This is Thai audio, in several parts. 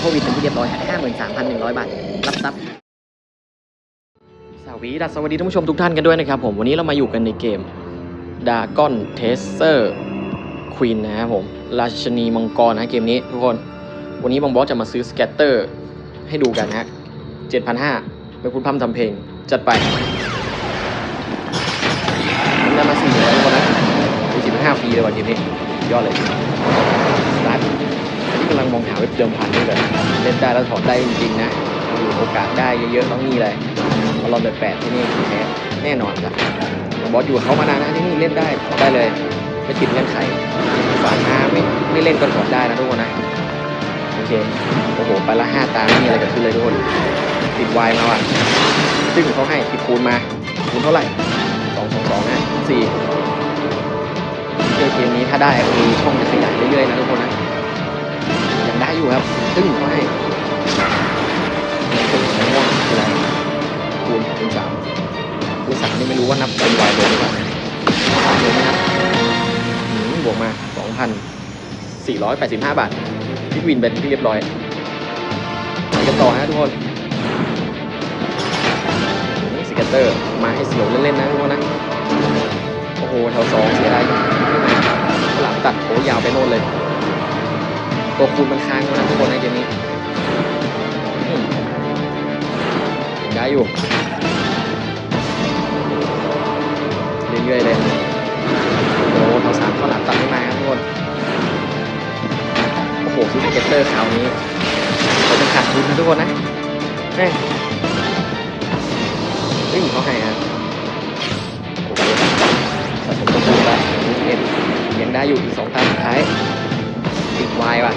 โควิดเป็นที่เรียบร้อยห้าหมื่นสามพันหนึ่งร้อยบาท รับทรัพย์สวีดัสสวัสดีท่านผู้ชมทุกท่านกันด้วยนะครับผม วันนี้เรามาอยู่กันในเกม d a g o n t e s t e r Queen นนะครับผม ราชนีมังกรนะเกมนี้ทุกคน วันนี้บางบอสจะมาซื้อสแกตเตอร์ให้ดูกันนะฮะ7,500เป็นคุณพัมทำเพลง จัดไปได้มาสี่ร้อยคนนะมีสิบห้าฟรีเลยวันเกมนี้ยอดเลย อันนี้กำลังมองหาเว็บเดิมพันด้วยเลยเล่นได้แล้วถอนได้จริงๆนะอยู่โอกาสได้เยอะๆต้องนี่เลยมาลองเดือแปดที่นี่คือแท้แน่นอนครับบอสอยู่เขามานานนะที่นี่เล่นได้ถอนได้เลยไม่ติดเงื่อนไขฝากมาไม่ไม่เล่นก็ถอนได้นะทุกคนนะโอเคโอ้โหไปละห้าตาไม่มีอะไรเกิดขึ้นเลยทุกคนติดวายมาว่ะซึ่งเขาให้ติดคูณมาคูณเท่าไหร่สองสองสองนะสี่เจอเกมนี้ถ้าได้มีช่องจะขยายเรื่อยๆนะทุกคนนะ อยู่ครับซึ่งเขาให้เป็นสีม่วงออะไรคูณคูณสามคูณสามนี่ไม่รู้ว่านับเป็นวายเลยหรือเปล่าสามเลยไหมครับหืมบวกมาสองพันสี่ร้อยแปดสิบห้าบาทพิกวินเป็นที่เรียบร้อยไปกันต่อนะทุกคนนี่สเก็ตเตอร์มาให้เสียวเล่นๆนะทุกคนนะโอ้โหแถวสองเสียดายหลังตัดโหยาวไปโน่นเลย ตัวคูณมันค้างแล้วนะทุกคนในเกมนี้ย้ายอยู่ เรื่อยๆเลยโอ้โหแถวสามข้าหลามตัดไม่มาครับทุกคนโอ้โหซูสเกตเตอร์คราวนี้เราจะขาดทุนนะทุกคนนะแม่เฮ้ยเขาให้ฮะสะสมตัวคูณแล้วเอ็ดยังได้อยู่อีกสองตาสุดท้าย ติดวายว่ะ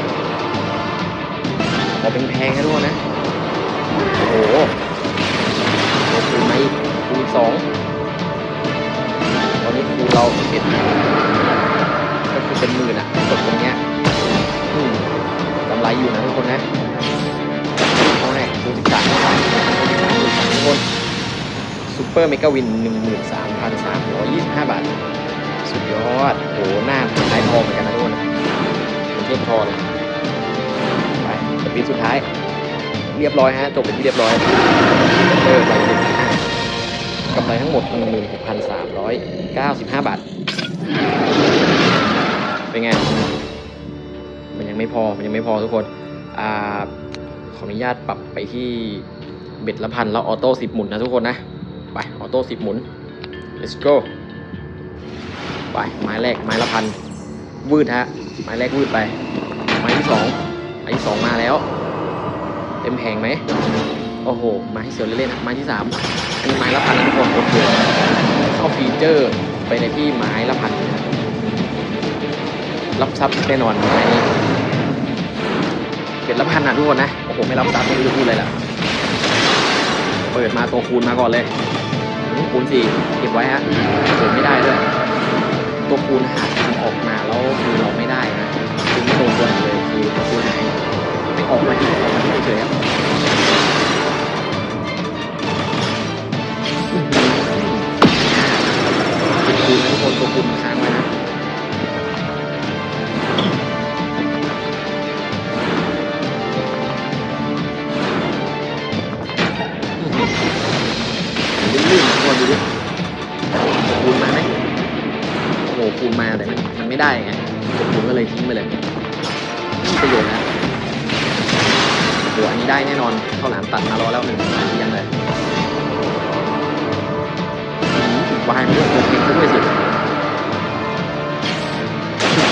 พอเป็นแพงนะทุกคนนะ โอ้โหตัวคูณมาอีกคูณสองตอนนี้คูณเราเอ็ดก็คือเป็นหมื่นอะกดตรงเนี้ยกำไรอยู่นะทุกคนนะเอาแน่คูณสิบสามคูณสิบสามคูณสิบสามทุกคนซูเปอร์เมกาวิน13,325บาท สุดยอดโหหน้าลายทองเหมือนกัน เป็นเทพอเลยไปสปีดสุดท้าย เรียบร้อยฮะจบเป็นที่เรียบร้อยเออไปเป็นห้ากำไรทั้งหมด 16,395 บาท เป็นไง มันยังไม่พอ มันยังไม่พอทุกคน อ่า ขออนุญาตปรับไปที่เบ็ดละพันแล้วออโต้สิบหมุนนะทุกคนนะ ไป ออโต้สิบหมุน let's go ไป ไม้แรก ไม้ละพันวืดฮะ ไม้แรกวืดไปไม้ที่สองไม้ที่สองมาแล้ว เต็มแผงไหมโอ้โหม้ที่เสียวเล่นๆนะไม้ที่สามอันนี้ไม้ละพันนะทุกคนโอเคเข้าฟีเจอร์ไปในที่ไม้ละพันรับทรัพย์แน่นอนไม้นี้เป็นละพันนะทุกคนนะ โอ้โห ไม่รับทรัพย์ไม่รู้จะพูดอะไรละเปิดมาตัวคูณมาก่อนเลยคูณสี่เก็บไว้ฮะเปิดไม่ได้ด้วย ตัวคูณหากมันออกมาแล้วคือเราไม่ได้นะคือไม่โดนตัวไหนเลยคือตัวคูณหายไม่ออกมาอีกออกมาเฉยๆ โอ้โหคูณมาแต่มันมันไม่ได้ไงคูณก็เลยทิ้งไปเลยไม่มีประโยชน์นะโอ้อันนี้ได้แน่นอนเข้าหลามตัดมารอแล้วหนึ่งเรียงเลยอืมวายมันด้วยโอเคก็ด้วยสิ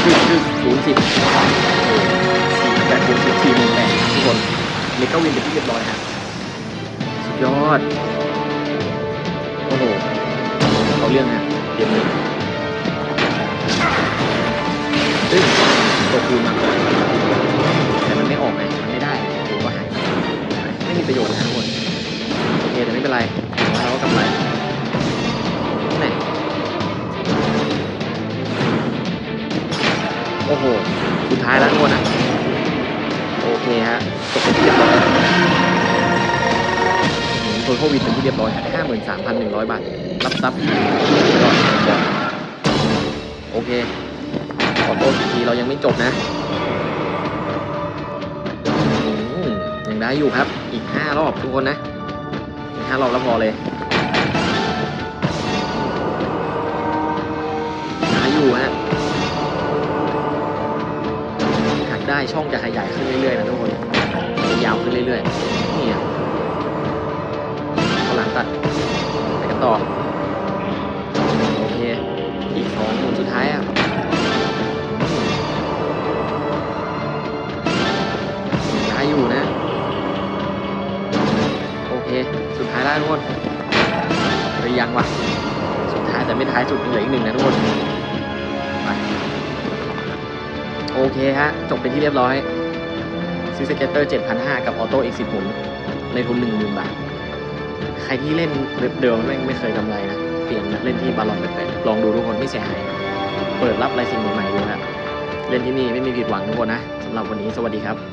คือคือศูนย์สิบสี่แปดคูณสิบสี่หมื่นแปดทุกคนเมกาวินเป็นที่เรียบร้อยฮะสุดยอด โอ้โหเขาเรื่องนะเกมนี้ ซึ่งตัวคูณมาก่อนแต่มันไม่ออกไงมันไม่ได้คูณก็หายไม่มีประโยชน์นะทุกคนโอเคแต่ไม่เป็นไรเราก็กำไรไหนโอ้โหสุดท้ายแล้วทุกคนอะโอเคฮะจบเป็นที่เรียบร้อยโทรโควิดเป็นที่เรียบร้อยห้าหมื่นสามพันหนึ่งร้อยบาท รับทรัพย์ยอดยอดโอเค ขอโทษทีเรายังไม่จบนะยังได้อยู่ครับ อีกห้ารอบทุกคนนะอีกห้ารอบแล้วพอเลยได้อยู่ฮะหักได้ช่องจะขยายขึ้นเรื่อยๆนะทุกคน ทุกคนไปยังวะสุดท้ายแต่ไม่ท้ายสุดเหลืออีกหนึ่งนะทุกคนไปโอเคฮะ จบเป็นที่เรียบร้อยซื้อสเก็ตเตอร์7,500 กับออโต้อีก10หมุนในทุน10,000 บาท ใครที่เล่นเว็บเดิมไม่ไม่เคยกำไรนะ เปลี่ยนเล่นที่บาลอนไปลองดูทุกคนไม่เสียหาย เปิดรับอะไรสิ่งใหม่ๆดูนะเล่นที่นี่ไม่มีผิดหวังทุกคนนะสำหรับวันนี้สวัสดีครับ